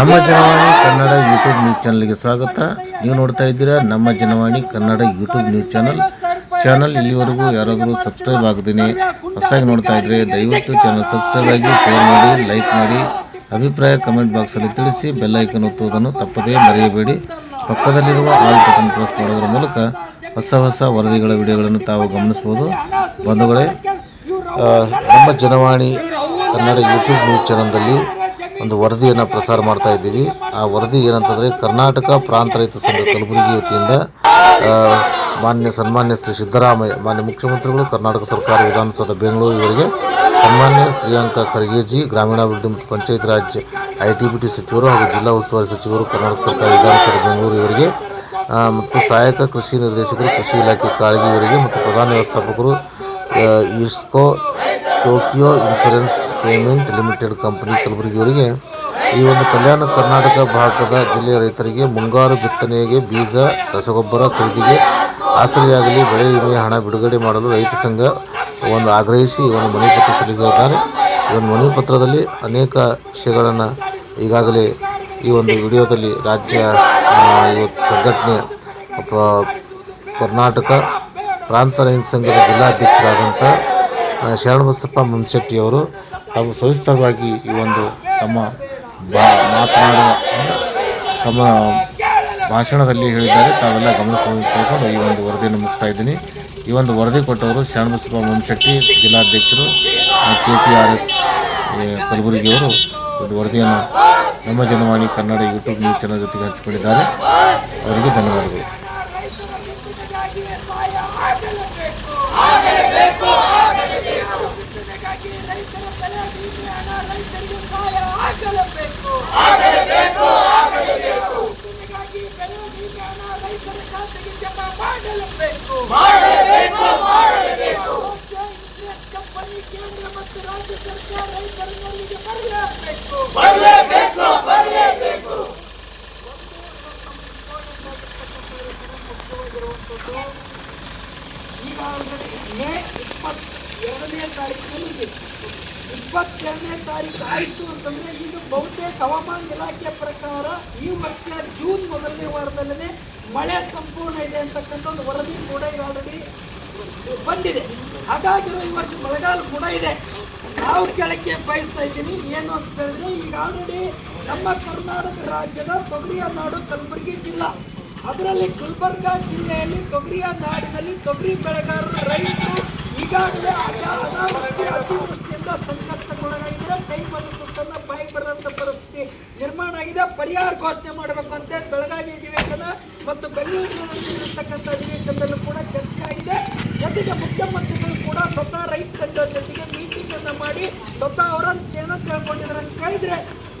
ನಮ್ಮ Janavani Kannada YouTube news ಚಾನಲ್ಗೆ ಸ್ವಾಗತ. ನೀವು ನೋಡ್ತಾ ಇದ್ದೀರಾ ನಮ್ಮ Janavani Kannada YouTube news channel. Channel ಇಲ್ಲಿವರೆಗೂ ಯಾರಾದರೂ ಸಬ್ಸ್ಕ್ರೈಬ್ ಆಗದೇನೆ, ಹೊಸದಾಗಿ ನೋಡ್ತಾ ಇದ್ರೆ ದಯವಿಟ್ಟು ಚಾನಲ್ ಸಬ್ಸ್ಕ್ರೈಬ್ ಆಗಿ, ಶೇರ್ ಮಾಡಿ, ಲೈಕ್ ಮಾಡಿ, ಅಭಿಪ್ರಾಯ ಕಮೆಂಟ್ ಬಾಕ್ಸಲ್ಲಿ ತಿಳಿಸಿ, ಬೆಲ್ ಐಕನ್ ಒತ್ತುವುದನ್ನು ತಪ್ಪದೇ ಮರೆಯಬೇಡಿ. ಪಕ್ಕದಲ್ಲಿರುವ ಆಲ್ ಬಟನ್ ಪ್ರೆಸ್ ಮಾಡೋದ್ರ ಮೂಲಕ ಹೊಸ ಹೊಸ ವರದಿಗಳ ವಿಡಿಯೋಗಳನ್ನು ತಾವು ಗಮನಿಸ್ಬೋದು ಬಂಧುಗಳೇ ನಮ್ಮ ಜನವಾಣಿ ಕನ್ನಡ ಯೂಟ್ಯೂಬ್ ನ್ಯೂಸ್ ಚಾನಲ್ದಲ್ಲಿ ಒಂದು ವರದಿಯನ್ನು ಪ್ರಸಾರ ಮಾಡ್ತಾ ಇದ್ದೀವಿ. ಆ ವರದಿ ಏನಂತಂದರೆ ಕರ್ನಾಟಕ ಪ್ರಾಂತ ರೈತ ಸಂಘ ಕಲಬುರಗಿ ವತಿಯಿಂದ ಮಾನ್ಯ, ಸನ್ಮಾನ್ಯ ಶ್ರೀ ಸಿದ್ದರಾಮಯ್ಯ, ಮಾನ್ಯ ಮುಖ್ಯಮಂತ್ರಿಗಳು, ಕರ್ನಾಟಕ ಸರ್ಕಾರ, ವಿಧಾನಸೌಧ, ಬೆಂಗಳೂರು ಇವರಿಗೆ ಸನ್ಮಾನ್ಯ ಪ್ರಿಯಾಂಕಾ ಖರ್ಗೆಜಿ, ಗ್ರಾಮೀಣಾಭಿವೃದ್ಧಿ ಮತ್ತು panchayat raj I T B T ಸಚಿವರು ಹಾಗೂ ಜಿಲ್ಲಾ ಉಸ್ತುವಾರಿ ಸಚಿವರು, ಕರ್ನಾಟಕ ಸರ್ಕಾರ, ವಿಧಾನಸೌಧ, ಬೆಂಗಳೂರು ಇವರಿಗೆ ಮತ್ತು ಸಹಾಯಕ ಕೃಷಿ ನಿರ್ದೇಶಕರು, ಕೃಷಿ ಇಲಾಖೆ ಕಾಳಗಿ ಇವರಿಗೆ ಮತ್ತು ಪ್ರಧಾನ ವ್ಯವಸ್ಥಾಪಕರು ಇಸ್ಕೋ Tokio insurance payment limited company ಕಲಬುರಗಿಯವರಿಗೆ ಈ ಒಂದು ಕಲ್ಯಾಣ ಕರ್ನಾಟಕ ಭಾಗದ ಜಿಲ್ಲೆಯ ರೈತರಿಗೆ ಮುಂಗಾರು ಬಿತ್ತನೆಗೆ ಬೀಜ, ರಸಗೊಬ್ಬರ ಖರೀದಿಗೆ ಆಸರೆಯಾಗಲಿ, ಬೆಳೆ ವಿಮೆ ಹಣ ಬಿಡುಗಡೆ ಮಾಡಲು ರೈತ ಸಂಘ ಒಂದು ಆಗ್ರಹಿಸಿ ಒಂದು ಮನವಿ ಪತ್ರ ಸಲ್ಲಿಸಿದ್ದಾರೆ. ಈ ಒಂದು ಮನವಿ ಪತ್ರದಲ್ಲಿ ಅನೇಕ ವಿಷಯಗಳನ್ನು ಈಗಾಗಲೇ ಈ ಒಂದು ವಿಡಿಯೋದಲ್ಲಿ ರಾಜ್ಯ ಸಂಘಟನೆ ಕರ್ನಾಟಕ ಪ್ರಾಂತ ರೈತ ಸಂಘದ ಜಿಲ್ಲಾಧ್ಯಕ್ಷರಾದಂಥ ಶರಣ ಶರಣಬಸಪ್ಪ ಮುನ್ಶೆಟ್ಟಿಯವರು ತಾವು ಸವಿಸ್ತರವಾಗಿ ಈ ಒಂದು ತಮ್ಮ ಬಾ, ಮಾತನಾಡುವ, ತಮ್ಮ ಭಾಷಣದಲ್ಲಿ ಹೇಳಿದ್ದಾರೆ. ತಾವೆಲ್ಲ ಗಮನಿಸಿಕೊಂಡು ಈ ಒಂದು ವರದಿಯನ್ನು ಮುಗಿಸ್ತಾ ಇದ್ದೀನಿ. ಈ ಒಂದು ವರದಿ ಕೊಟ್ಟವರು ಶರಣಬಸಪ್ಪ ಮುನ್ಶೆಟ್ಟಿ ಜಿಲ್ಲಾಧ್ಯಕ್ಷರು ಕೆ ಪಿ ಆರ್ ಎಸ್ ಕಲಬುರಗಿಯವರು ಒಂದು ವರದಿಯನ್ನು ನಮ್ಮ Janavani Kannada YouTube news channel ಜೊತೆಗೆ ಹಂಚಿಕೊಂಡಿದ್ದಾರೆ. ಅವರಿಗೆ ಧನ್ಯವಾದಗಳು. ರೈತರ ಬೆಲೆ ಹಣ ರೈತರಿಗೆ ಸಹಾಯ ಆಗಲೇಬೇಕು ರೈತರಿಗಾಗಿ ಬೆಲೆ ವಿಜ್ಞಾನ ರೈತರ ಖಾತೆಗೆ ಜಮಾ ಮಾಡಲೇಬೇಕು ರಾಜ್ಯ ಇನ್ಶೂರೆನ್ಸ್ ಕಂಪನಿ ಕೇಂದ್ರ ಮತ್ತು ರಾಜ್ಯ ಸರ್ಕಾರ ರೈತರ ನೆರವಿಗೆ ಬರಲೇಬೇಕು ಈಗಾಗಲೇ ಮೇ ಇಪ್ಪತ್ತೆರಡನೇ ತಾರೀಕಿನಲ್ಲಿ ಇಪ್ಪತ್ತೆರಡನೇ ತಾರೀಕು ಆಯಿತು ಅಂತಂದ್ರೆ ಇದು ಬಹುತೇಕ ಹವಾಮಾನ ಇಲಾಖೆ ಪ್ರಕಾರ ಈ ವರ್ಷ ಜೂನ್ ಮೊದಲನೇ ವಾರದಲ್ಲೇ ಮಳೆ ಸಂಪೂರ್ಣ ಇದೆ ಅಂತಕ್ಕಂಥ ಒಂದು ವರದಿ ಕೂಡ ಈಗ ಬಂದಿದೆ. ಹಾಗಾಗಿ ಈ ವರ್ಷ ಮಳೆಗಾಲ ಕೂಡ ಇದೆ. ನಾವು ಕೆಳಕ್ಕೆ ಬಯಸ್ತಾ ಇದ್ದೀನಿ. ಏನು ಅಂತ ಹೇಳಿದ್ರೆ ಈಗ ಆಲ್ರೆಡಿ ನಮ್ಮ ಕರ್ನಾಟಕ ರಾಜ್ಯದ ತೊಗರಿಯ ನಾಡು ಕಲಬುರಗಿ ಜಿಲ್ಲಾ. ಅದರಲ್ಲಿ ಗುಲ್ಬರ್ಗಾ ಜಿಲ್ಲೆಯಲ್ಲಿ ತೊಗರಿಯ ನಾಡಿನಲ್ಲಿ ತೊಗರಿ ಬೆಳೆಗಾರರು, ರೈತರು ಈಗಾಗಲೇ ನಿರ್ಮಾಣ ಆಗಿದೆ. ಪರಿಹಾರ ಘೋಷಣೆ ಮಾಡಬೇಕು ಅಂತ ಬೆಳಗಾವಿ ಅಧಿವೇಶನ ಮತ್ತು ಬೆಂಗಳೂರಿನಲ್ಲಿರ್ತಕ್ಕಂಥ ಅಧಿವೇಶನದಲ್ಲೂ ಕೂಡ ಚರ್ಚೆ ಆಗಿದೆ. ಜೊತೆಗೆ ಮುಖ್ಯಮಂತ್ರಿಗಳು ಕೂಡ ಸ್ವತಃ ರೈತ ಸಂಘದ ಜೊತೆಗೆ ಮೀಟಿಂಗ್ ಮಾಡಿ ಸ್ವತಃ ಅವರನ್ನು ಏನೋ ಕೇಳ್ಕೊಂಡಿದ್ದಾರೆ ಕೇಳಿದ್ರೆ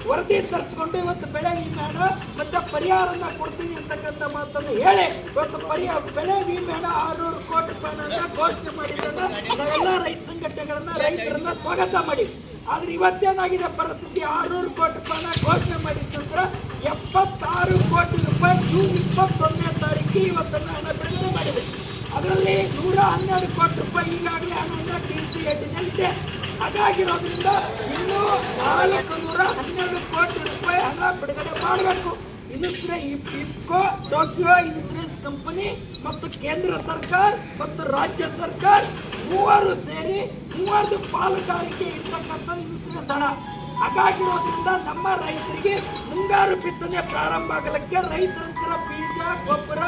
ವರದಿ ತರಿಸ್ಕೊಂಡು ಇವತ್ತು ಬೆಳೆ ವಿಮೆ ಹಣ ಮತ್ತೆ ಪರಿಹಾರನ ಕೊಡ್ತೀನಿ ಅಂತಕ್ಕಂಥ ಮಾತನ್ನು ಹೇಳಿ ಇವತ್ತು ಪರಿಹಾರ ಬೆಳೆ ವಿಮೆ ಆರುನೂರು ಕೋಟಿ ರೂಪಾಯಿನ ಘೋಷಣೆ ಮಾಡಿದ್ದನ್ನು ಎಲ್ಲ ರೈತ ಸಂಘಟನೆಗಳನ್ನ ರೈತರನ್ನ ಸ್ವಾಗತ ಮಾಡಿ ಆದ್ರೆ ಇವತ್ತೇನಾಗಿದೆ ಪರಿಸ್ಥಿತಿ? ಆರುನೂರು ಕೋಟಿ ರೂಪಾಯಿನ ಘೋಷಣೆ ಮಾಡಿದ ನಂತರ ಎಪ್ಪತ್ತಾರು ಕೋಟಿ ರೂಪಾಯಿ ಜೂನ್ ಇಪ್ಪತ್ತೊಂದನೇ ತಾರೀಕಿಗೆ ಇವತ್ತನ್ನ ಹಣ ಬಿಡುಗಡೆ ಮಾಡಿದೆ. ಅದರಲ್ಲಿ ನೂರ ಹನ್ನೆರಡು ಕೋಟಿ ರೂಪಾಯಿ ಈಗಾಗಲೇ ಹಣವನ್ನು ಟಿ ಸಿ ಇದೆ ಹಾಗಾಗಿರೋದ್ರಿಂದ ಇನ್ನೂ ನಾಲ್ಕು ನೂರ ಹನ್ನೆರಡು ಕೋಟಿ ರೂಪಾಯಿ ಹಣ ಬಿಡುಗಡೆ ಮಾಡಬೇಕು. ಇಫ್ಕೋ ಟೋಕಿಯೋ ಇನ್ಸೂರೆನ್ಸ್ ಕಂಪನಿ ಮತ್ತು ಕೇಂದ್ರ ಸರ್ಕಾರ ಮತ್ತು ರಾಜ್ಯ ಸರ್ಕಾರ ಮೂವರು ಸೇರಿ ಮೂವರದು ಪಾಲುಗಾರಿಕೆ ಇರ್ತಕ್ಕಂಥ ಇನ್ಸೂರೆನ್ಸ್ ಹಣ. ಹಾಗಾಗಿರೋದ್ರಿಂದ ನಮ್ಮ ರೈತರಿಗೆ ಮುಂಗಾರು ಬಿತ್ತನೆ ಪ್ರಾರಂಭ ಆಗಲಿಕ್ಕೆ ರೈತರಂತರ ಬೀಜ, ಗೊಬ್ಬರ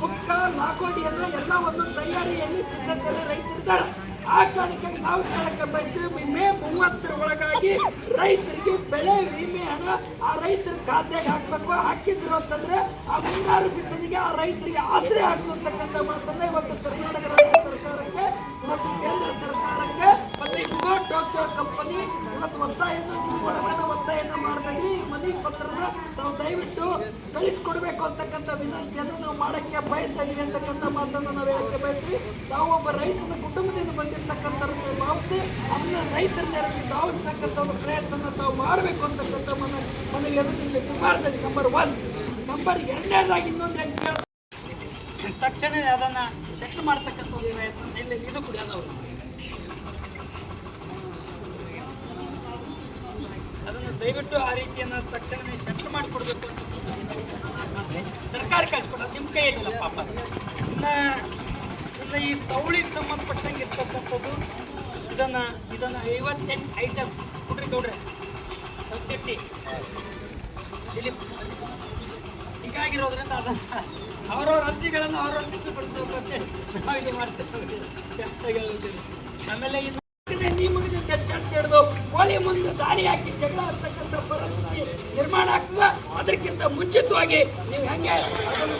ಬುಕ್ಕ ಲಾಗೋಡಿಯನ್ನು ಒಂದು ತಯಾರಿಯಲ್ಲಿ ಸಿದ್ಧತೆಯಲ್ಲಿ ರೈತರಿದ್ದಾರೆ. ಆ ಕಾರಣಕ್ಕಾಗಿ ನಾವು ಕೇಳಕ್ಕೆ ಬಯಸ್ತೀವಿ ಮೇ ಮೂವತ್ತರ ಒಳಗಾಗಿ ರೈತರಿಗೆ ಬೆಳೆ ವಿಮೆ ಹಣ ಆ ರೈತರ ಖಾತೆಗೆ ಹಾಕ್ಬೇಕು, ಹಾಕಿದ್ರು ಅಂತಂದ್ರೆ ಆ ಮುಂಗಾರು ಬಿತ್ತನೆಗೆ ಆ ರೈತರಿಗೆ ಆಸರೆ ಹಾಕುವಂತಕ್ಕಂಥ ಮಾತನ್ನ ಇವತ್ತು ಕರ್ನಾಟಕ ರಾಜ್ಯ ಸರ್ಕಾರಕ್ಕೆ ಮತ್ತು ಕೇಂದ್ರ ಸರ್ಕಾರಕ್ಕೆ ಮತ್ತೆ ಕಂಪನಿ ಇವತ್ತು ಒತ್ತಾಯವನ್ನು ಒತ್ತಾಯವನ್ನು ಮಾಡ್ತಾ ಈ ಮನವಿ ಪತ್ರನ ನಾವು ದಯವಿಟ್ಟು ಕಳಿಸ್ಕೊಡ್ಬೇಕು ಅಂತಕ್ಕಂಥ ವಿನಂತಿಯನ್ನು ನಾವು ಮಾಡಕ್ಕೆ ಬಯಸ್ತಾ ಇದೀವಿ ಅಂತಕ್ಕಂಥ ಮಾತನ್ನು ನಾವು ಹೇಳಕ್ಕೆ ಬಯಸ್ತೀವಿ. ನಾವು ಒಬ್ಬ ರೈತನ ಕುಟುಂಬದಿಂದ ಬಂದಿರ್ತಕ್ಕಂಥ ಭಾವಿಸಿ ಅದನ್ನ ರೈತರನ್ನ ಭಾವಿಸ್ತಕ್ಕಂಥ ಒಂದು ಪ್ರಯತ್ನ ತಾವು ಮಾಡಬೇಕು ಅಂತಕ್ಕಂಥ ಮನ ಮನೆಗೆ ನಿಮಗೆ ಮಾಡ್ತಾ ಇದ್ದೀವಿ ನಂಬರ್ ಒನ್ ನಂಬರ್ ಎರಡನೇದಾಗಿ ಇನ್ನೊಂದು ಹೆಂಗೆ ತಕ್ಷಣ ಅದನ್ನ ಚೆಕ್ ಮಾಡ್ತಕ್ಕಂಥ ಪ್ರಯತ್ನ. ಇಲ್ಲಿ ಇದು ಕೂಡ ಅದಾವ ಅದನ್ನು ದಯವಿಟ್ಟು ಆ ರೀತಿಯನ್ನು ತಕ್ಷಣವೇ ಶೆಟ್ಲ್ ಮಾಡಿಕೊಡ್ಬೇಕು ಅಂತ ಸರ್ಕಾರ ಕಳಿಸ್ಕೊಡೋದು ನಿಮ್ಮ ಕೈಯಲ್ಲಿಲ್ಲ ಪಾಪ. ಇನ್ನು ಇನ್ನು ಈ ಸೌಳಿಗೆ ಸಂಬಂಧಪಟ್ಟಂಗೆ ಇರ್ತಕ್ಕಂಥದ್ದು, ಇದನ್ನು ಇದನ್ನು ಐವತ್ತೆಂಟು ಐಟಮ್ಸ್ ಕೊಡ್ರಿ ಗೌಡ್ರೆ. ಶೆಟ್ಟಿ ಇಲ್ಲಿ ಹೀಗಾಗಿರೋದ್ರಿಂದ ಅದನ್ನು ಅವರವ್ರ ಅರ್ಜಿಗಳನ್ನು ಅವರವ್ರ ಸಿದ್ಧಪಡಿಸೋದಕ್ಕೆ ಅಂತೇಳಿ ನಾವು ಇದು ಮಾಡ್ತೇವೆ ಆಮೇಲೆ ಇನ್ನು ನಿಮಗೆ ಶರ್ಟ್ ಹಿಡಿದು ಕೋಳಿ ಮುಂದೆ ದಾಳಿ ಹಾಕಿ ಜಗಳ ಆಗ್ತಕ್ಕಂಥ ಪರಿಸ್ಥಿತಿ ನಿರ್ಮಾಣ ಆಗ್ತದ. ಅದಕ್ಕಿಂತ ಮುಂಚಿತವಾಗಿ ನೀವು ಹೆಂಗೆ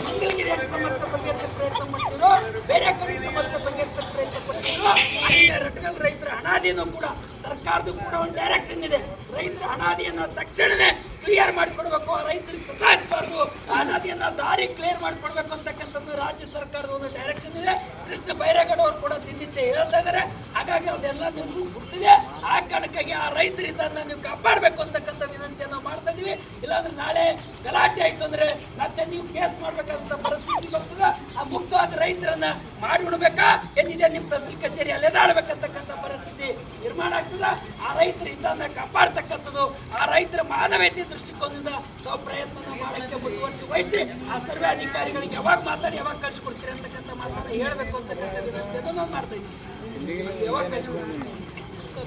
ಮಂಗಲಗಿರಿ ಸಮಸ್ಯೆ ಬಗೆಹರಿಸಕ್ಕೆ ಪ್ರಯತ್ನ ಮಾಡ್ತೀರೋ, ಬೇರೆ ಕಡೆ ಸಮಸ್ಯೆ ಪ್ರಯತ್ನ ಪಡ್ತೀರೋ ಅಲ್ಲಿಯ ರೈತರ ಹಣಾದಿನೂ ಕೂಡ ಸರ್ಕಾರದ ಕೂಡ ಒಂದು ಡೈರೆಕ್ಷನ್ ಇದೆ. ರೈತರ ಹಣಾದಿಯನ್ನು ತಕ್ಷಣವೇ ಕ್ಲಿಯರ್ ಮಾಡಿಕೊಡ್ಬೇಕು, ರೈತರಿಗೆ ಸತಾಯಿಸಬಾರ್ದು ಆ ನದಿಯನ್ನ ದಾರಿ ಕ್ಲಿಯರ್ ಮಾಡಿಕೊಡ್ಬೇಕು ಅಂತಕ್ಕಂಥದ್ದು ರಾಜ್ಯ ಸರ್ಕಾರದ ಒಂದು ಡೈರೆಕ್ಷನ್ ಇದೆ. ಕೃಷ್ಣ ಬೈರೇಗೌಡ ಅವರು ಕೂಡ ದಿನನಿತ್ಯ ಹೇಳ್ತಾ ಇದ್ದಾರೆ. ಹಾಗಾಗಿ ಅದೆಲ್ಲ ನಿಮ್ಗೂ ಗೊತ್ತಿದೆ ಆ ಕಾರಣಕ್ಕಾಗಿ ಆ ರೈತರಿಂದ ನೀವು ಕಾಪಾಡಬೇಕು ಅಂತಕ್ಕಂಥ ವಿನಂತಿಯನ್ನು ಮಾಡ್ತಾ ಇದೀವಿ. ಇಲ್ಲಾಂದ್ರೆ ನಾಳೆ ಗಲಾಟೆ ಆಯ್ತು ಅಂದ್ರೆ ಮತ್ತೆ ನೀವು ಕೇಸ್ ಮಾಡ್ಬೇಕಂತ ಪರಿಸ್ಥಿತಿ ಬರ್ತದೆ. ಆ ಮುಕ್ತವಾದ ರೈತರನ್ನ ಮಾಡಿ ಬಿಡ್ಬೇಕಾ ಏನಿದೆ? ನಿಮ್ಮ ತಹಸೀಲ್ ಕಚೇರಿ ಅಲೆದಾಡ್ಬೇಕಂತಕ್ಕಂಥ ಪರಿಸ್ಥಿತಿ ನಿರ್ಮಾಣ ಆಗ್ತದ. ಆ ರೈತರ ಕಾಪಾಡ್ತಕ್ಕಂಥದ್ದು, ಆ ರೈತರ ಮಾನವೀಯತೆ ದೃಷ್ಟಿಕೋನದಿಂದ ನಾವು ಪ್ರಯತ್ನ ಮಾಡಕ್ಕೆ ಮುಂದುವರಿಸಿ ವಹಿಸಿ, ಆ ಸರ್ವೆ ಅಧಿಕಾರಿಗಳಿಗೆ ಯಾವಾಗ ಮಾತಾಡಿ ಯಾವಾಗ ಕಳ್ಸಿಕೊಡ್ತೀರಿ ಅಂತಕ್ಕಂಥ ಮಾತನ್ನ ಹೇಳಬೇಕು ಅಂತಕ್ಕಂಥ ವಿನಂತಿಯನ್ನು ನಾವು ಮಾಡ್ತಾ ಇದ್ದೀವಿ ಕಳ್ಸಿಕೊಡ್ತೀವಿ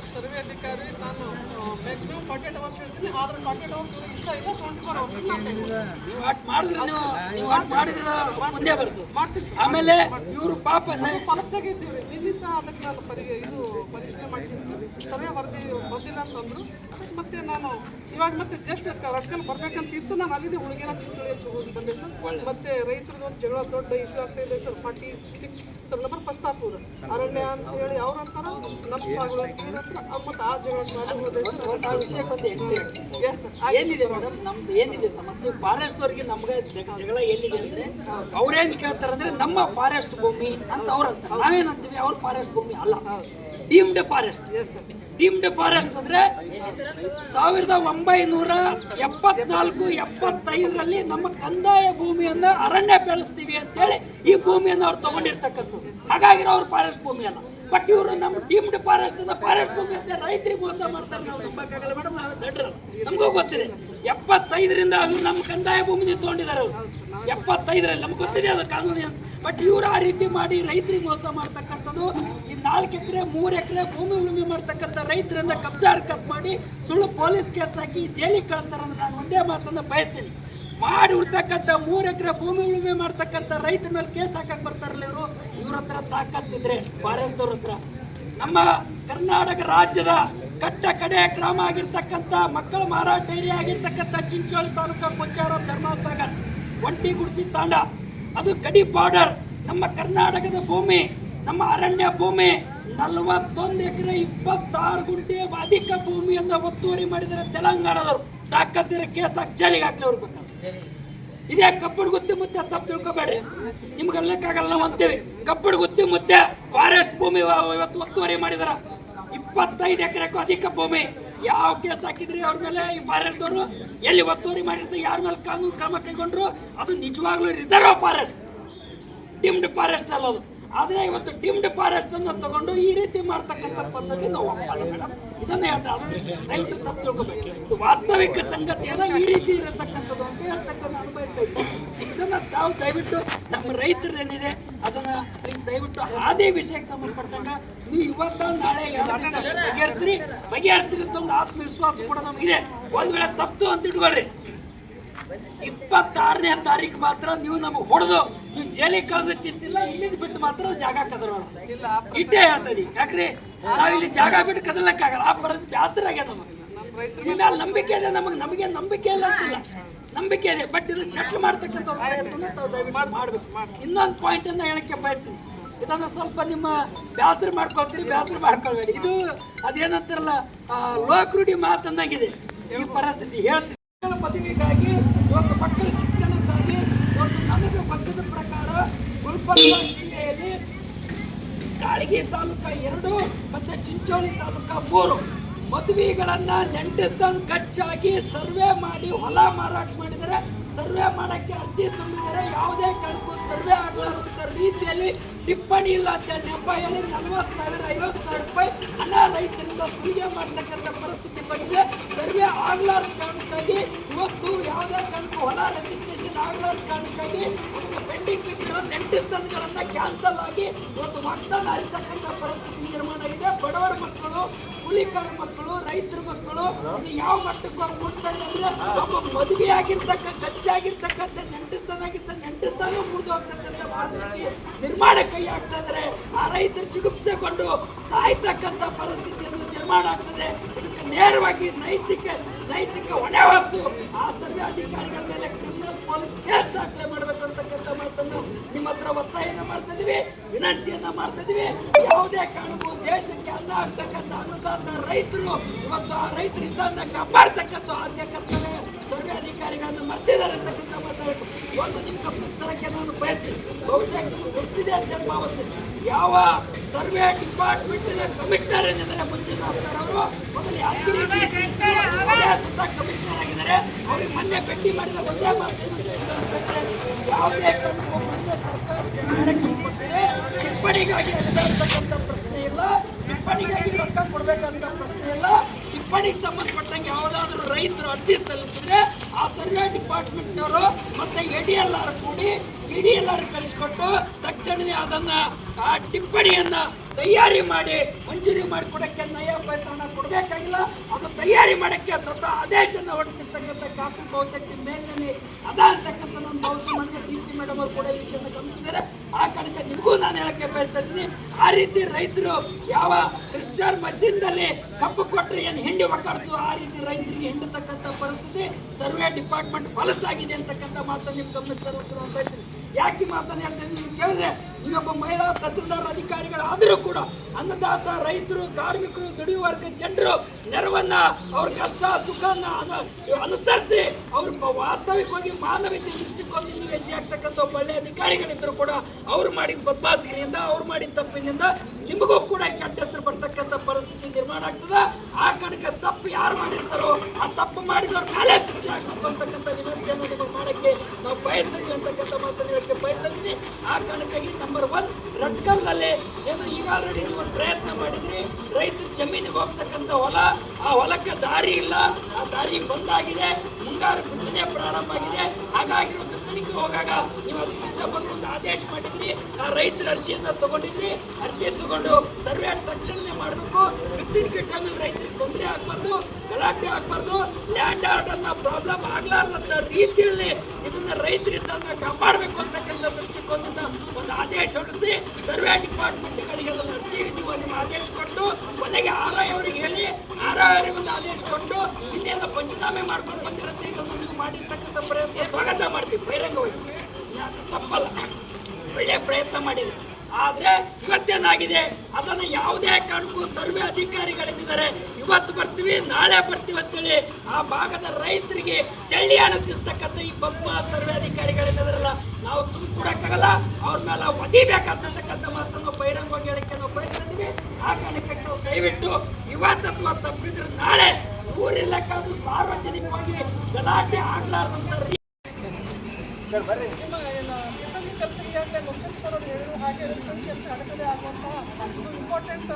ಸರ್ವೆ ಅಧಿಕಾರಿ ನಾನು ಮ್ಯಾಕ್ಸಿಮಮ್ ಫಾರ್ಟಿ ಏಟ್ ಹೇಳ್ತೀನಿ ಆದ್ರೆ ಇಷ್ಟ ಇಲ್ಲ ಟ್ವೆಂಟಿ ಫೋರ್ ಅವರ್ಸ್ ನೀವು ಅಟ್ ಮಾಡಿದ್ರೆ ಮುಂದೆ ಆಮೇಲೆ ಇವರು ಪಾಪ ಫಲದಾಗ ಇದ್ದೀವಿ ನಿನ್ನೆ ಸಹ ಅದಕ್ಕೆ ನಾನು ಪರಿ ಇದು ಪರಿಶೀಲನೆ ಮಾಡಿದ್ದೀನಿ ಸರ್ವೆ ವರದಿ ಬಂದಿಲ್ಲ ಅಂತಂದ್ರು ಅದಕ್ಕೆ ಮತ್ತೆ ನಾನು ಇವಾಗ ಮತ್ತೆ ಜಸ್ಟ್ ರಸ್ಕಲ್ ಬರ್ಬೇಕಂತ ಇತ್ತು ನಾನು ಅಲ್ಲಿದೆ ಹುಡುಗಿನ ತಿಳ್ಕೊಳ್ಳಿ ಹೋಗಿ ಬಂದೆ ಸರ್ ಮತ್ತೆ ರೈತರದ್ದು ಒಂದು ಜಗಳ ದೊಡ್ಡ ಇಶ್ಯೂ ಆಗ್ತಾ ಇದೆ sir forty sir number first ಹಾಕೋದು ಅರಣ್ಯ ಅಂತ ಹೇಳಿ ಅವ್ರ ಅಂತಾರ. ನಮ್ಮ ಮತ್ತೆ ಆ ಜೀವನ ವಿಷಯಕ್ಕೆ ಒಂದು ಎಸ್ ಸರ್ ಏನಿದೆ ಮೇಡಮ್ ನಮ್ದು ಏನಿದೆ ಸಮಸ್ಯೆ? ಫಾರೆಸ್ಟ್ ಅವ್ರಿಗೆ ನಮ್ಗೆ ಜಗ- ಜಗಳ ಎಲ್ಲಿದೆ ಅಂದ್ರೆ ಅವ್ರೇನ್ ಕೇಳ್ತಾರೆ ಅಂದ್ರೆ ನಮ್ಮ ಫಾರೆಸ್ಟ್ ಭೂಮಿ ಅಂತ ಅವ್ರು ಅಂತಾರೆ. ನಾವೇನಂತೀವಿ ಅವ್ರ ಫಾರೆಸ್ಟ್ ಭೂಮಿ ಅಲ್ಲ. ಡೀಮ್ಡ್ ಫಾರೆಸ್ಟ್ ಡೀಮ್ಡ್ ಫಾರೆಸ್ಟ್ ಅಂದ್ರೆ ಸಾವಿರದ ಒಂಬೈನೂರ ಎಪ್ಪತ್ನಾಲ್ಕು, ಎಪ್ಪತ್ತೈದರಲ್ಲಿ ನಮ್ಮ ಕಂದಾಯ ಭೂಮಿಯನ್ನ ಅರಣ್ಯ ಬೆಳೆಸ್ತೀವಿ ಅಂತೇಳಿ ಈ ಭೂಮಿಯನ್ನು ಅವ್ರು ತಗೊಂಡಿರ್ತಕ್ಕಂಥದ್ದು. ಹಾಗಾಗಿರೋ ಅವ್ರ ಫಾರೆಸ್ಟ್ ಭೂಮಿ ಅಲ್ಲ. ಬಟ್ ಇವರು ನಮ್ಮ ಡೀಮ್ಡ್ ಫಾರೆಸ್ಟ್ ಅಂತ ಫಾರೆಸ್ಟ್ ಭೂಮಿ ಅಂತ ರೈತರಿಗೆ ಮೋಸ ಮಾಡ್ತಾರೆ ನಾವು. ನಂಬಕ್ಕಾಗಲ್ಲ ಮೇಡಮ್ ನಮಗೂ ಗೊತ್ತಿದೆ. ಎಪ್ಪತ್ತೈದರಿಂದ ಅದು ನಮ್ಮ ಕಂದಾಯ ಭೂಮಿನ ತಗೊಂಡಿದ್ದಾರೆ ಅವರು. ಎಪ್ಪತ್ತೈದರಲ್ಲಿ ನಮ್ಗೆ ಗೊತ್ತಿದೆ ಅದು ಕಾನೂನು ಬಟ್ ಇವ್ರು ಆ ರೀತಿ ಮಾಡಿ ರೈತರಿಗೆ ಮೋಸ ಮಾಡ್ತಕ್ಕಂಥದ್ದು. ಈ ನಾಲ್ಕು ಎಕರೆ, ಮೂರು ಎಕರೆ ಭೂಮಿ ಉಳುಮೆ ಮಾಡ್ತಕ್ಕಂಥ ರೈತರಿಂದ ಕಬ್ಜಾ ಕಟ್ ಮಾಡಿ ಸುಳ್ಳು ಪೊಲೀಸ್ ಕೇಸ್ ಹಾಕಿ ಜೈಲಿಗೆ ಕಳ್ತಾರೆ ನಾನು ಒಂದೇ ಮಾತನ್ನ ಬಯಸ್ತೀನಿ. ಮಾಡಿ ಉಳ್ತಕ್ಕಂಥ ಮೂರು ಎಕರೆ ಭೂಮಿ ಉಳುಮೆ ಮಾಡ್ತಕ್ಕಂಥ ರೈತರ ಮೇಲೆ ಕೇಸ್ ಹಾಕಕ್ಕೆ ಬರ್ತಾರಲ್ಲ ಇವರು, ಇವ್ರ ಹತ್ರ ತಾಕತ್ತಿದ್ರೆ ಫಾರೆಸ್ಟ್ ಅವ್ರ ಹತ್ರ. ನಮ್ಮ ಕರ್ನಾಟಕ ರಾಜ್ಯದ ಕಟ್ಟ ಕಡೆ ಗ್ರಾಮ ಆಗಿರ್ತಕ್ಕಂಥ ಮಕ್ಕಳ ಮಾರಾಟ ಏರಿಯಾ ಆಗಿರ್ತಕ್ಕಂಥ ಚಿಂಚೋಳಿ ತಾಲೂಕು ಕೊಚ್ಚಾರ ಧರ್ಮಸಾಗರ್, ಒಂಟಿ ಗುಡಿಸಿ ತಾಂಡ. ಅದು ಗಡಿ ಬಾರ್ಡರ್ ನಮ್ಮ ಕರ್ನಾಟಕದ ಭೂಮಿ, ನಮ್ಮ ಅರಣ್ಯ ಭೂಮಿ, ನಲವತ್ತೊಂದು ಎಕರೆ ಇಪ್ಪತ್ತಾರು ಗುಂಟೆ ಅಧಿಕ ಅಂತ ಒತ್ತುವರಿ ಮಾಡಿದರೆ ತೆಲಂಗಾಣದವರು. ತಾಕತ್ತಿರ ಕೇಸ್ ಹಾಕಿ ಜೈಲಿಗೆ ಹಾಕ್ಲಿ ಅವ್ರು ಬೇಕಾದ್ರೆ ಇದೇ ಕಬ್ಬಡ್ ಗುತ್ತಿ ಮುತ್ತೆ ತಪ್ಪು ತಿಳ್ಕೊಬೇಡ್ರಿ ನಿಮ್ಗೆ ಅಲ್ಲಕ್ಕಾಗಲ್ಲ ನಾವು ಅಂತೀವಿ ಕಬ್ಬಡ್ ಗುತ್ತಿ ಮುತ್ತೆ ಫಾರೆಸ್ಟ್ ಭೂಮಿ ಇವ- ಇವತ್ತು ಒತ್ತುವರಿ ಮಾಡಿದಾರ. ಇಪ್ಪತ್ತೈದು ಎಕರೆಗೂ ಅಧಿಕ ಭೂಮಿ. ಯಾವ ಕೇಸ್ ಹಾಕಿದ್ರಿ ಅವ್ರ ಮೇಲೆ? ಈ ಎಲ್ಲಿ ಒತ್ತುವರಿ ಮಾಡಿರ್ತಾರೆ? ಯಾರ ಮೇಲೆ ಕಾನೂನು ಕ್ರಮ ಕೈಗೊಂಡ್ರು? ಅದು ನಿಜವಾಗ್ಲೂ ರಿಸರ್ವ್ ಫಾರೆಸ್ಟ್ ಡಿಮ್ಡ್ ಫಾರೆಸ್ಟ್ ಅಲ್ಲ ಅದು. ಆದ್ರೆ ಇವತ್ತು ಡಿಮ್ಡ್ ಫಾರೆಸ್ಟ್ ಅನ್ನು ತಗೊಂಡು ಈ ರೀತಿ ಮಾಡ್ತಕ್ಕಂಥ ಪದ್ಧತಿ ನಾವು ಮೇಡಮ್ ಇದನ್ನ ಹೇಳ್ತಾರೆ ದಯವಿಟ್ಟು ತಪ್ಪು ತಿಳ್ಕೊಬೇಕು. ಇದು ವಾಸ್ತವಿಕ ಸಂಗತಿಯನ್ನ ಈ ರೀತಿ ಇರತಕ್ಕಂಥದ್ದು ಅಂತ ಹೇಳ್ತಕ್ಕಂಥ ಅನುಭವಿಸ್ತಾ ಇದ್ದೀವಿ ಇದನ್ನ ತಾವು ದಯವಿಟ್ಟು ನಮ್ಮ ರೈತರು ಏನಿದೆ ಅದನ್ನ ದಯವಿಟ್ಟು ಅದೇ ವಿಷಯಕ್ಕೆ ಸಂಬಂಧಪಟ್ಟಂಗ ನೀವು ಇವತ್ತ ನಾಳೆ ಬಗೆಹರಿಸ್ರಿ. ಬಗೆಹರಿಸ್ರಿ ಅಂತ ಒಂದು ಆತ್ಮವಿಶ್ವಾಸ ಕೂಡ ನಮಗಿದೆ. ಒಂದ್ ವೇಳೆ ತಪ್ಪು ಅಂತ ಇಟ್ಕೊಳ್ರಿ. ಇಪ್ಪತ್ತಾರನೇ ತಾರೀಕು ಮಾತ್ರ ನೀವು ನಮಗೆ ಹೊಡೆದು ನೀವು ಜೈಲಿಗೆ ಕಳೆದ ಚಿಂತಿಲ್ಲ ಇಲ್ಲಿಂದ ಬಿಟ್ಟು ಮಾತ್ರ ಜಾಗ ಕದರ ಇಟ್ಟೇ ಹೇಳ್ತೀನಿ. ಯಾಕ್ರಿ? ನಾವು ಇಲ್ಲಿ ಜಾಗ ಬಿಟ್ಟು ಕದಲಕ್ಕಾಗಲ್ಲ ಆ ಪರಿಸ್ಥಿತಿ ಬ್ಯಾಸರ ಆಗ್ಯದ ನಮಗೆ ನಂಬಿಕೆ ಇದೆ ನಮಗೆ. ನಮಗೆ ನಂಬಿಕೆ ಇಲ್ಲ ಅಂತಿಲ್ಲ. ನಂಬಿಕೆ ಇದೆ. ಬಟ್ ಇದು ಶಟ್ಲ್ ಮಾಡ್ತಕ್ಕಂಥ ಮಾಡಬೇಕು. ಇನ್ನೊಂದು ಪಾಯಿಂಟ್ ಅನ್ನ ಹೇಳಕ್ಕೆ ಬಯಸ್ತೀನಿ. ಇದನ್ನು ಸ್ವಲ್ಪ ನಿಮ್ಮ ಬ್ಯಾಸರ ಮಾಡ್ಕೊಳ್ತೀರಿ, ಬ್ಯಾಸರ ಮಾಡ್ಕೊಳ್ಬೇಡಿ. ಇದು ಅದೇನಂತಾರಲ್ಲ ಲೋಕೃಡಿ ಮಾತನ್ನಾಗಿದೆ. ಈ ಪರಿಸ್ಥಿತಿ ಹೇಳ್ತೀನಿ. ಪದವಿಗಾಗಿ ಇವತ್ತು ಮಕ್ಕಳ ಶಿಕ್ಷಣಕ್ಕಾಗಿ ಒಂದು ನನಗೆ ಪಕ್ಕದ ಪ್ರಕಾರ ಗುಲ್ಬರ್ಗ ಜಿಲ್ಲೆಯಲ್ಲಿ ಕಾಳಗಿ ತಾಲೂಕ ಎರಡು ಮತ್ತು ಚಿಂಚೋಳಿ ತಾಲೂಕ ಮೂರು. ಮದುವೆಗಳನ್ನ ನೆಂಟಿಸ್ದಂಗ್ ಕಚ್ಚಾಗಿ ಸರ್ವೆ ಮಾಡಿ ಹೊಲ ಮಾರಾಟ ಮಾಡಿದರೆ ಸರ್ವೆ ಮಾಡಕ್ಕೆ ಅರ್ಜಿ ತುಂಬಿದರೆ ಯಾವುದೇ ಕಾರಣಕ್ಕೂ ಸರ್ವೆ ಆಗ ಆಗಲಾರದ ರೀತಿಯಲ್ಲಿ ಟಿಪ್ಪಣಿ ಇಲ್ಲ ಅಂತ ನೆಪ ಹೇಳಿ ನಲವತ್ತು ಸಾವಿರ, ಐವತ್ತು ಸಾವಿರ ರೂಪಾಯಿ ಹಣ ರೈತರಿಂದ ಸುಲಿಗೆ ಮಾಡ್ತಕ್ಕಂಥ ಪರಿಸ್ಥಿತಿ ಬಗ್ಗೆ ಸರ್ವೆ ಆಗ್ಲಾರ್ದ ಕಾರಣಕ್ಕಾಗಿ ಇವತ್ತು ಯಾವುದೇ ಕಾರಣಕ್ಕೂ ಹೊಲ ರಿಜಿಸ್ಟ್ರೇಷನ್ ಆಗ್ಲಾರ್ದ ಕಾರಣಕ್ಕಾಗಿ ಒಂದು ಪೆಂಡಿಂಗ್ ಬಿದ್ದಿರೋ ನೆಂಟು ಕ್ಯಾನ್ಸಲ್ ಆಗಿ ಇವತ್ತು ಮಕ್ಕಳನ್ನು ಹರಿತಕ್ಕಂಥ ಪರಿಸ್ಥಿತಿ ನಿರ್ಮಾಣ ಇದೆ ಬಡವರ ಮಕ್ಕಳು, ಕೂಲಿಕಾರ ಮಕ್ಕಳು, ರೈತರ ಮಕ್ಕಳು ಇದು ಯಾವ ಮಟ್ಟಕ್ಕೆ ಅವ್ರು ಮುಟ್ತಾ ಅಂದ್ರೆ ಒಬ್ಬ ಮದುವೆ ಆಗಿರ್ತಕ್ಕಂಥ ಗಚ್ಚಾಗಿರ್ತಕ್ಕಂಥ ನೆಂಟಸ್ಥಾನ ಆಗಿರ್ತ ನೆಂಟಸ್ಥಾನ ಮುರಿದು ಹೋಗ್ತಕ್ಕಂಥ ಪರಿಸ್ಥಿತಿ ನಿರ್ಮಾಣ ಕೈ ಆಗ್ತಾ ಇದ್ದಾರೆ. ಆ ರೈತರು ಚಿಕಿತ್ಸೆಗೊಂಡು ಸಾಯ್ತಕ್ಕಂಥ ಪರಿಸ್ಥಿತಿಯನ್ನು ನಿರ್ಮಾಣ ಆಗ್ತದೆ ಇದಕ್ಕೆ ನೇರವಾಗಿ ನೈತಿಕ ನೈತಿಕ ಹೊಣೆ ಹೊತ್ತು ಆ ಸರ್ವೆ ಅಧಿಕಾರಿಗಳ ಮೇಲೆ ಕ್ರಿಮಿನಲ್ ಪೊಲೀಸ್ ಕೇಸ್ ದಾಖಲೆ ಮಾಡಬೇಕು ಅಂತಕ್ಕಂಥ ಮಾತನ್ನು ನಿಮ್ಮ ಹತ್ರ ಒತ್ತಾಯನ ಮಾಡ್ತಾ ಇದೀವಿ, ವಿನಂತಿಯನ್ನ ಮಾಡ್ತಾ ಇದೀವಿ. ಯಾವುದೇ ಕಾರಣಕ್ಕೂ ದೇಶಕ್ಕೆ ಅನ್ನ ಆಗ್ತಕ್ಕಂಥ ಅನ್ನದಾತ ರೈತರು ಇವತ್ತು ಆ ರೈತರಿಂದ ಅನ್ನ ಕಾಪಾಡ್ತಕ್ಕಂಥ ಆದ್ಯ ಕರ್ತವ್ಯ ಸರ್ವೆ ಅಧಿಕಾರಿಗಳನ್ನು ಮರ್ತಿದ್ದಾರೆ ಅಂತಕ್ಕಂಥ ಮಾತಾಡಬೇಕು ಒಂದು ನಿಮಿಷ ಉತ್ತರಕ್ಕೆ ನಾನು ಬಯಸ್ತೀನಿ. ಬಹುತೇಕ ಗೊತ್ತಿದೆ ಅಂತ ಭಾವಿಸ್ತೀನಿ ಯಾವ ಸರ್ವೆ ಡಿಪಾರ್ಟ್ಮೆಂಟ್ ಕಮಿಷನರ್ ಏನಿದ್ದಾರೆ ಮಂಜುನಾಥ್ ಸರ್ ಅವರು? ಮೊದಲು ಯಾದಗಿರಿ ಸುತ್ತ ಕಮಿಷನರ್ ಆಗಿದ್ದಾರೆ. ಅವ್ರಿಗೆ ಮೊನ್ನೆ ಭೇಟಿ ಮಾಡಿದ ಒಂದೇ ಯಾವುದೇ ಟಿಪ್ಪಣಿಗಾಗಿ ಎಳೆದಾಡ್ತಕ್ಕಂಥ ಪ್ರಶ್ನೆ ಇಲ್ಲ. ಟಿಪ್ಪಣಿಗಾಗಿ ರೊಕ್ಕ ಕೊಡ್ಬೇಕಂತ ಪ್ರಶ್ನೆ ಇಲ್ಲ. ಟಿಪ್ಪಣಿಗೆ ಸಂಬಂಧಪಟ್ಟಂಗೆ ಯಾವುದಾದ್ರೂ ರೈತರು ಅರ್ಜಿ ಸಲ್ಲಿಸಿದ್ರೆ ಆ ಸರ್ವೆ ಡಿಪಾರ್ಟ್ಮೆಂಟ್ನವರು ಮತ್ತೆ A D D L R ಕೂಡಿ ಇ ಎಲ್ ಆರ್ ಕಳಿಸ್ಕೊಟ್ಟು ತಕ್ಷಣವೇ ಅದನ್ನ, ಆ ಟಿಪ್ಪಣಿಯನ್ನು ತಯಾರಿ ಮಾಡಿ ಮಂಜೂರಿ ಮಾಡಿಕೊಡಕ್ಕೆ ನಯ ಪೈಸೆ ಹಣ ಕೊಡಬೇಕಾಗಿಲ್ಲ. ಅದು ತಯಾರಿ ಮಾಡೋಕ್ಕೆ ಸ್ವತಃ ಆದೇಶನ ಹೊರಡಿಸಿರ್ತಕ್ಕಂಥ ಕಾಪಿ ಬಹುತೇಕ ಮೇಲಿನಲ್ಲಿ ಅದ ಅಂತಕ್ಕಂಥ ನನ್ನ ಭವಿಷ್ಯ ಡಿ ಸಿ ಮೇಡಮ್ ಅವರು ಕೂಡ ಈ ಗಮನಿಸಿದ್ದಾರೆ. ಆ ಕಾರಣಕ್ಕೆ ನಿಮಗೂ ನಾನು ಹೇಳಕ್ಕೆ ಬಯಸ್ತಾ ಇದ್ದೀನಿ, ಆ ರೀತಿ ರೈತರು ಯಾವ ಕ್ರಿಶ್ಚರ್ ಮಷೀನ್ದಲ್ಲಿ ಕಬ್ಬು ಕೊಟ್ಟರೆ ಏನು ಹಿಂಡಿ ಒಕ್ಕಾಡ್ತು ಆ ರೀತಿ ರೈತರಿಗೆ ಹಿಂಡತಕ್ಕಂಥ ಪರಿಸ್ಥಿತಿ ಸರ್ವೆ ಡಿಪಾರ್ಟ್ಮೆಂಟ್ ಫಲಸಾಗಿದೆ ಅಂತಕ್ಕಂಥ ಮಾತನ್ನು ನೀವು ಗಮನಿಸಬೇಕು ಅಂತ ಹೇಳ್ತೀನಿ ಯಾಕೆ ಮಾತನ್ನು ಹೇಳ್ತೀನಿ ನೀವು ಕೇಳಿದ್ರೆ ನೀವೊಬ್ಬ ಮಹಿಳಾ ತಹಸೀಲ್ದಾರ್ ಅಧಿಕಾರಿಗಳಾದರೂ ಕೂಡ ಅನ್ನದಾತ ರೈತರು, ಕಾರ್ಮಿಕರು, ದುಡಿಯುವ ವರ್ಗ ಜನರು ನೆರವನ್ನ, ಅವ್ರ ಕಷ್ಟ ಸುಖನ ಅನು- ಅನುಸರಿಸಿ ಅವ್ರ ವಾಸ್ತವಿಕವಾಗಿ ಮಾನವೀಯ ದೃಷ್ಟಿಕೋನದಿಂದ ಹೆಜ್ಜೆ ಆಗ್ತಕ್ಕಂಥ ಒಬ್ಬ ಒಳ್ಳೆ ಅಧಿಕಾರಿಗಳಿದ್ರು ಕೂಡ ಅವ್ರು ಮಾಡಿದ ಬದ್ಮಾಸಿಗೆಯಿಂದ ಅವ್ರು ಮಾಡಿದ ತಪ್ಪಿನಿಂದ ನಿಮಗೂ ಕೂಡ ಕೆಟ್ಟ ಹೆಸರು ಬರ್ತಕ್ಕಂಥ ಪರಿಸ್ಥಿತಿ ನಿರ್ಮಾಣ ಆಗ್ತದೆ. ಆ ಕಾರಣಕ್ಕೆ ತಪ್ಪು ಯಾರು ಮಾಡಿರ್ತಾರೋ ಆ ತಪ್ಪು ಮಾಡಿದವ್ರ ಮೇಲೆ ಶಿಕ್ಷೆ ಆಗ್ತಕ್ಕಂಥ ವಿನಂತಿಯನ್ನು ನಿಮಗೆ ಮಾಡಕ್ಕೆ ನಾವು ಬಯಸ್ತೀವಿ ಅಂತಕ್ಕಂಥ ಮಾತನ್ನು ಹೇಳಕ್ಕೆ ಬಯಸ್ತೀನಿ ಆ ಕಾರಣಕ್ಕಾಗಿ ನಂಬರ್ ಒನ್ ರಟ್ಕಲ್ನಲ್ಲಿ ಏನು ಈಗ ಆಲ್ರೆಡಿ ನೀವು ಪ್ರಯತ್ನ ಮಾಡಿದ್ರಿ. ರೈತರ ಜಮೀನಿಗೆ ಹೋಗ್ತಕ್ಕಂಥ ಹೊಲ, ಆ ಹೊಲಕ್ಕೆ ದಾರಿ ಇಲ್ಲ. ಆ ದಾರಿ ಬಂದಾಗಿದೆ. ಮುಂಗಾರು ಬಿತ್ತನೆ ಪ್ರಾರಂಭ ಆಗಿದೆ. ಹಾಗಾಗಿ ತನಿಖೆ ಹೋಗಾಗ ನೀವು ಬಂದು ಒಂದು ಆದೇಶ ಮಾಡಿದ್ರಿ. ಆ ರೈತರ ಅರ್ಜಿಯನ್ನ ತಗೊಂಡಿದ್ರಿ. ಅರ್ಜಿ ತಗೊಂಡು ಸರ್ವೆ ತಕ್ಷಣ ಮಾಡಬೇಕು. ಬಿತ್ತನೆ ಟೈಮಲ್ಲಿ ರೈತರಿಗೆ ತೊಂದರೆ ಆಗ್ಬಾರ್ದು, ಗಲಾಟೆ ಆಗ್ಬಾರ್ದು ಲ್ಯಾಂಡ್ ಅನ್ನ ಪ್ರಾಬ್ಲಮ್ ಆಗ್ಲಾರ್ದಂತ ರೀತಿಯಲ್ಲಿ ಇದನ್ನ ರೈತರಿಂದ ಕಾಪಾಡಬೇಕು ಅಂತಕ್ಕಂಥ ದೃಷ್ಟಿಕೋನದಿಂದ ಒಂದು ಆದೇಶ ಹೊರಡಿಸಿ ಸರ್ವೆ ಡಿಪಾರ್ಟ್ಮೆಂಟ್ಗಳಿಗೆಲ್ಲ ಅರ್ಜಿ ನೀವು ನಿಮ್ಮ ಆದೇಶ ಕೊಟ್ಟು ಕೊನೆಗೆ ಆರ್ ಐ ಅವರಿಗೆ ಹೇಳಿ ಆರ್ ಅವರಿಗೆ ಒಂದು ಆದೇಶ ಕೊಟ್ಟು ಇನ್ನೇನು ಪಂಚನಾಮೆ ಮಾಡ್ಕೊಂಡು ಬಂದಿರುತ್ತೆ ಮಾಡಿರ್ತಕ್ಕಂಥ ಪ್ರಯತ್ನ ಸ್ವಾಗತ ಮಾಡ್ತೀವಿ. ಬಹಿರಂಗವಾಗಿ ತಪ್ಪಲ್ಲ. ಒಳ್ಳೆ ಪ್ರಯತ್ನ ಮಾಡಿದ್ರು. ಆದ್ರೆ ಇವತ್ತೇನಾಗಿದೆ? ಅದನ್ನು ಯಾವುದೇ ಕಾರಣಕ್ಕೂ ಸರ್ವೆ ಅಧಿಕಾರಿಗಳಿದ್ದಾರೆ ಇವತ್ತು ಬರ್ತೀವಿ, ನಾಳೆ ಬರ್ತೀವಿ ಅಂತೇಳಿ ಆ ಭಾಗದ ರೈತರಿಗೆ ಚಳ್ಳಿ ಅಣತಿಸ್ತಕ್ಕಂಥ ಈ ಬಪ್ಪ ಸರ್ವೆ ಅಧಿಕಾರಿಗಳಿದ್ದಾರಲ್ಲ, ನಾವು ಸುಮ್ಮನೆ ಕೊಡೋಕ್ಕಾಗಲ್ಲ. ಅವ್ರ ಮೇಲೆ ಒದಿಬೇಕಂತಕ್ಕಂಥ ಮಾತನ್ನು ಬಹಿರಂಗವಾಗಿ ಹೇಳಕ್ಕೆ ನಾವು ಬಯಸ್ತಿದ್ದೀವಿ ಆ ಕಾರಣಕ್ಕೆ ನಾವು ದಯವಿಟ್ಟು ಇವತ್ತು ಅಥವಾ ತಪ್ಪಿದ್ರೆ ನಾಳೆ ಊರಿಲ್ಲಕ್ಕಾದ್ರೂ ಸಾರ್ವಜನಿಕವಾಗಿ ಗಲಾಟೆ ಆಗ್ಲಾರ್ದಂತ ಇಂಪಾರ್ಟೆಂಟ್